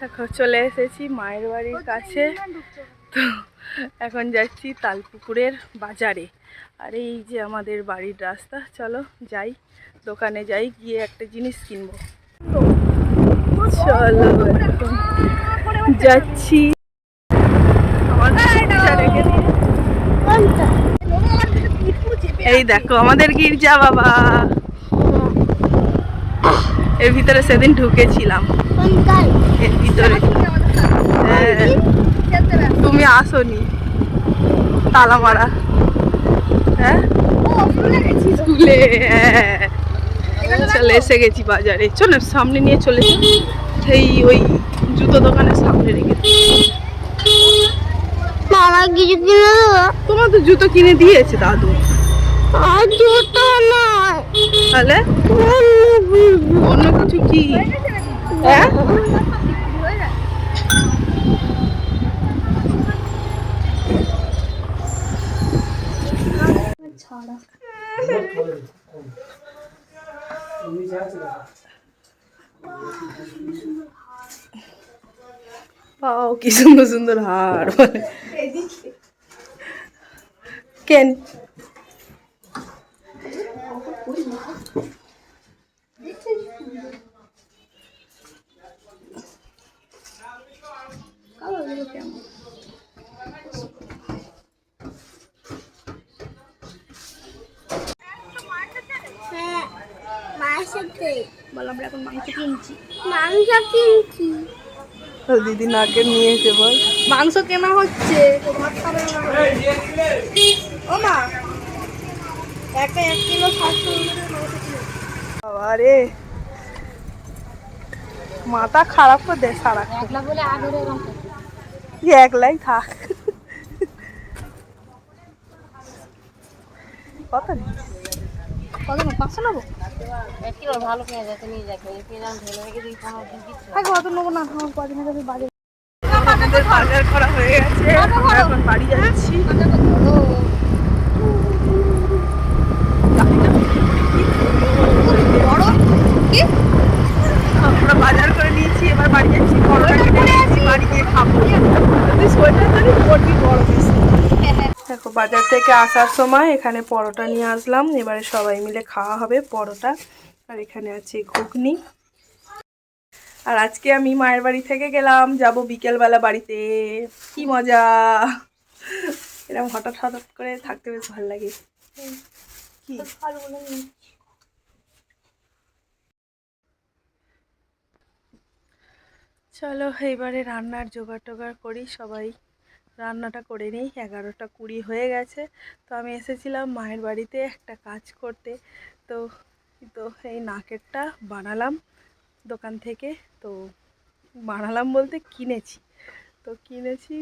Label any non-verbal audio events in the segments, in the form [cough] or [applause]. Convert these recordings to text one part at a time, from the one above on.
দেখো চলে এসেছি মায়ের বাড়ির কাছে। তো এখন যাচ্ছি তালপুকুরের বাজারে। আর এই যে আমাদের বাড়ির রাস্তা চলো যাই। দোকানে যাই গিয়ে একটা জিনিস কিনবো। চলো যাচ্ছি। এই দেখো আমাদের গির্জা বাবা। এর ভিতরে সেদিন ঢুকেছিলাম। এর ভিতরে। হ্যাঁ, তুমি আসোনি। তালা মারা হ্যাঁ স্কুলে চলে এসে গেছি বাজারে। চলো সামনে নিয়ে চলে। সেই ওই জুতো দোকানের সামনে রেখেছি মামা কিছু কিনে দেবো? তোমার তো জুতো কিনে দিয়েছে দাদু। আর জুতো নয়। তাহলে? অন্য কিছু কি? হ্যাঁ? পাও কি সুন্দর সুন্দর হার। কেন? মায়ের সাথে বল আমরা এখন মাংস কিনছি মাংস কিনছি দিদি নাকে নিয়েছে বল। মাংস কেনা হচ্ছে। ও মা। একটা এক কিলো সাতশো রে মাথা খারাপ করে দে সারা একলা বলে আগের এরকম একলাই থাক। কত পাঁচশো নেব? কিলো ভালো পেঁয়াজ আছে নিয়ে যাবে পেঁয়াজ ঢেলে রেখে দিই পনেরো দিন দিচ্ছি। অত নেব না কদিন আগে বাজে। আমাদের বাজার করা হয়ে গেছে। এখন বাড়ি যাচ্ছি। আমরা বাজার করে নিয়েছি এবার বাড়ি যাচ্ছি। পরোটা কিনে নিয়েছি বাড়ি গিয়ে খাব। তুই সোয়েটার পরবি বড় বেশি? দেখো বাজার থেকে আসার সময় এখানে পরোটা নিয়ে আসলাম এবারে সবাই মিলে খাওয়া হবে পরোটা। আর এখানে আছে ঘুগনি। আর আজকে আমি মায়ের বাড়ি থেকে গেলাম যাব বিকেলবেলা বাড়িতে। কি মজা! এরকম হঠাৎ হঠাৎ করে থাকতে বেশ ভালো লাগে। কি? চলো এইবারে রান্নার জোগাড় টোগাড় করি, সবাই রান্নাটা করে নিই, এগারোটা কুড়ি হয়ে গেছে। তো আমি এসেছিলাম মায়ের বাড়িতে একটা কাজ করতে। তো তো এই নাকেরটা বানালাম দোকান থেকে। তো বানালাম বলতে কিনেছি। তো কিনেছি,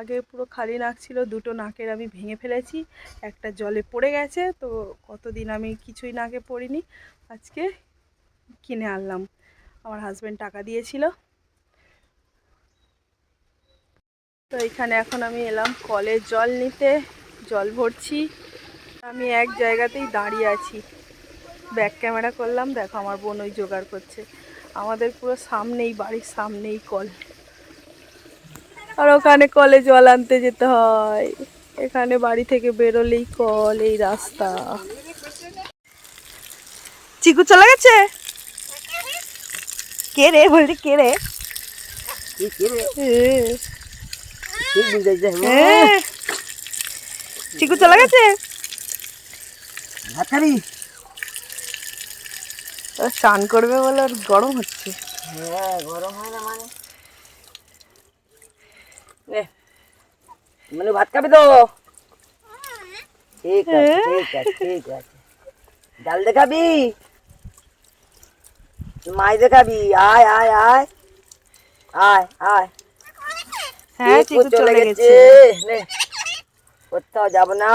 আগে পুরো খালি নাক ছিল, দুটো নাকের আমি ভেঙে ফেলেছি, একটা জলে পড়ে গেছে। তো কতদিন আমি কিছুই নাকে পড়িনি, আজকে কিনে আনলাম। আমার হাজব্যান্ড টাকা দিয়েছিল। তো এখানে এখন আমি এলাম কলের জল নিতে। জল ভরছি। আমি এক জায়গাতেই দাঁড়িয়ে আছি। ব্যাক ক্যামেরা করলাম দেখো আমার বোন ওই জোগাড় করছে। আমাদের পুরো সামনেই বাড়ির সামনেই কল। আর ওখানে কলে জল আনতে যেতে হয়। এখানে বাড়ি থেকে বেরোলেই কল এই রাস্তা। চিকু চলে গেছে? কে রে? বলছি কে রে। চিকু চলে গেছে? স্নান করবে বলে ওর গরম হচ্ছে। হ্যাঁ গরম হয় না মানে। মানে ভাত খাবি তো? ঠিক আছে ঠিক আছে ঠিক আছে। ডাল দেখাবি? মাই দেখাবি? আয় আয় আয়। আয় আয়। হ্যাঁ চলে গেছে। কোথাও যাব না।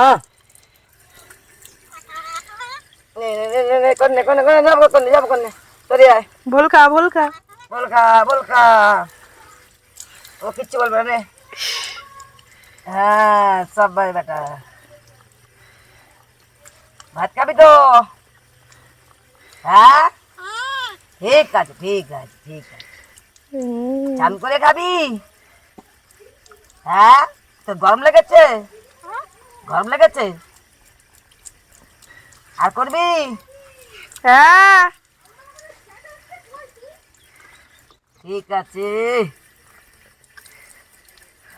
ভুল খা ভুল খা। খা খা। ও কিচ্ছু বলবে রে হ্যাঁ সব ভাই বেটা। ভাত খাবি তো? হ্যাঁ? ঠিক আছে ঠিক আছে ঠিক আছে। চান করে খাবি? হ্যাঁ? তোর গরম লেগেছে? গরম লেগেছে? আর করবি? হ্যাঁ। ঠিক আছে।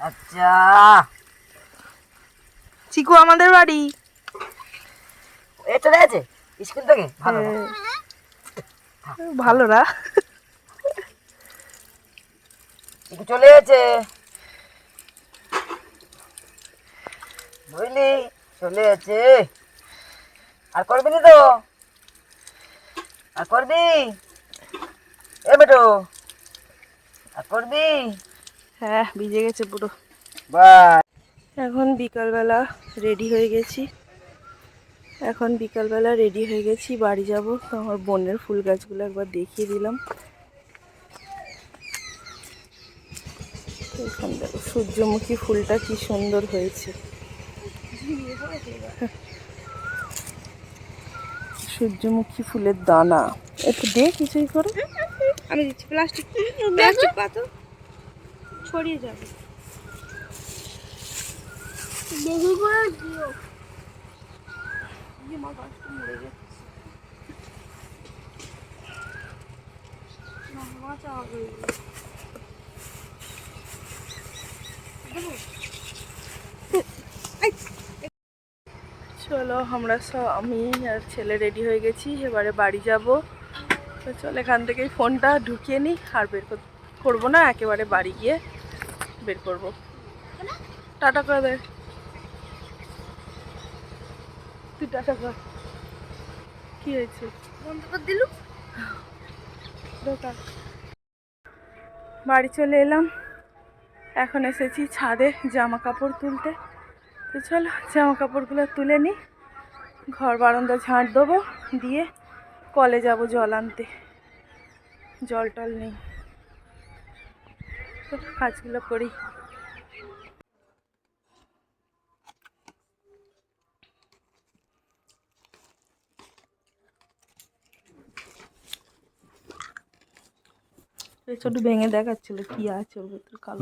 আচ্ছা। চিকু আমাদের বাড়ি। এ চলে গেছে? স্কুল থেকে? ভালো। হ্যাঁ। ভালো না। একটু চলে গেছে। বুঝলি? চলে গেছে আর করবি না তো? আর করবি? এ বেটো। আর করবি? হ্যাঁ ভিজে গেছে পুরো। বাই। এখন বিকালবেলা রেডি হয়ে গেছি। এখন বিকালবেলা রেডি হয়ে গেছি বাড়ি যাব। তো আমার বোনের ফুল গাছগুলো একবার দেখিয়ে দিলাম। এখানে দেখো সূর্যমুখী ফুলটা কি সুন্দর হয়েছে। [laughs] সূর্যমুখী ফুলের দানা। একটু দে কিছুই করে। আমি দিচ্ছি প্লাস্টিক। প্লাস্টিক পাতো। ছড়িয়ে যাবে। দেখি করে দিও। মা গাছটা মরে গেছে। না, মাচা হবে এগুলো। চলো আমরা সব আমি আর ছেলে রেডি হয়ে গেছি এবারে বাড়ি যাব। তো চল এখান থেকেই ফোনটা ঢুকিয়ে নিই আর বের কর- করব না একেবারে বাড়ি গিয়ে বের করব। টাটা করে দে। তুই টাটা কর। কি হয়েছে? দিলু? দোকান বাড়ি চলে এলাম। এখন এসেছি ছাদে জামা কাপড় তুলতে। তো চলো জামা কাপড়গুলো তুলে নিই ঘর বারান্দা ঝাঁট দেবো দিয়ে কলে যাব জল আনতে। জল টল নেই। কাজগুলো করি। ছোট ভেঙে দেখাচ্ছিল কি আছে ওর ভেতর কালো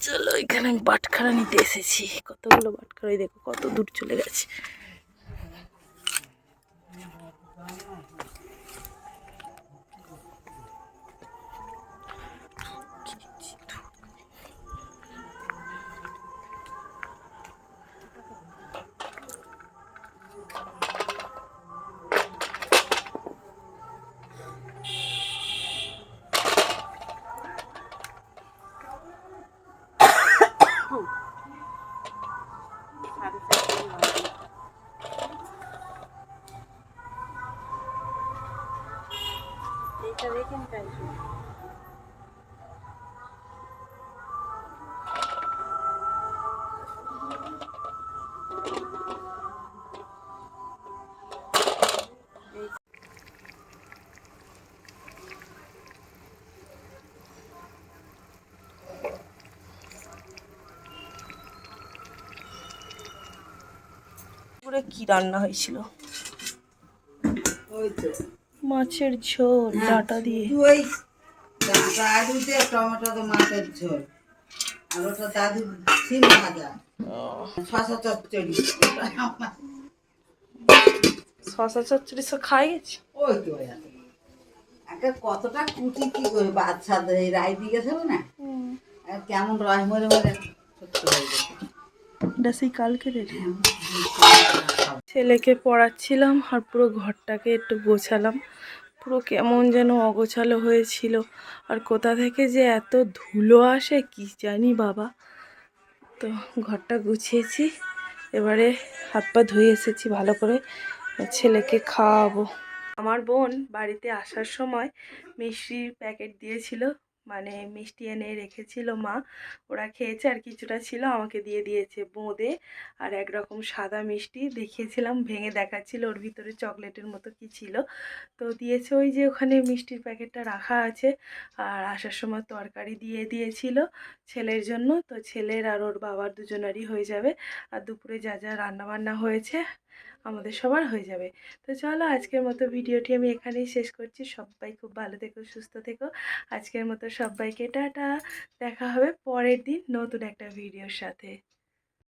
চলো এখানে আমি বাটখারা নিতে এসেছি। কতগুলো বাটখারাই দেখো কত দূর চলে গেছে। দুপুরে কি রান্না হয়েছিল? ওই তো। মাছের ঝোল হ্যাঁ, ডাটা দিয়ে। টমেটো তো মাছের ঝোল। আর ওটা দাদু সিম ভাজা। শশা চচ্চড়ি। শশা চচ্চড়ি সব খাই গেছে? ওই তো একটা কতটা কুটি কি করে বাচ্চা এই রায় দিয়ে গেছিল না? আর কেমন রস মরে মরে। ছোট্ট হয়ে গেছে। এটা সেই কালকে ছেলেকে পড়াচ্ছিলাম আর পুরো ঘরটাকে একটু গোছালাম। পুরো কেমন যেন অগোছালো হয়েছিল। আর কোথা থেকে যে এত ধুলো আসে কি জানি বাবা। তো ঘরটা গুছিয়েছি, এবারে হাত পা ধুয়ে এসেছি ভালো করে। ছেলেকে খাওয়াবো। আমার বোন বাড়িতে আসার সময় মিষ্টির প্যাকেট দিয়েছিল। মানে মিষ্টি এনে রেখেছিল মা। ওরা খেয়েছে আর কিছুটা ছিল, আমাকে দিয়ে দিয়েছে বোঁদে আর একরকম সাদা মিষ্টি। দেখিয়েছিলাম, ভেঙে দেখাচ্ছিল, ওর ভিতরে চকলেটের মতো কি ছিল। তো দিয়েছে ওই যে ওখানে মিষ্টির প্যাকেটটা রাখা আছে আর আসার সময় তরকারি দিয়ে দিয়েছিল ছেলের জন্য। তো ছেলের আর ওর বাবার দুজনারই হয়ে যাবে। আর দুপুরে যা যা রান্নাবান্না হয়েছে আমাদের সবার হয়ে যাবে। তো চলো আজকের মতো ভিডিওটি আমি এখানেই শেষ করছি। সবাই খুব ভালো থেকো, সুস্থ থেকো। আজকের মতো সবাইকে টাটা। দেখা হবে পরের দিন নতুন একটা ভিডিওর সাথে।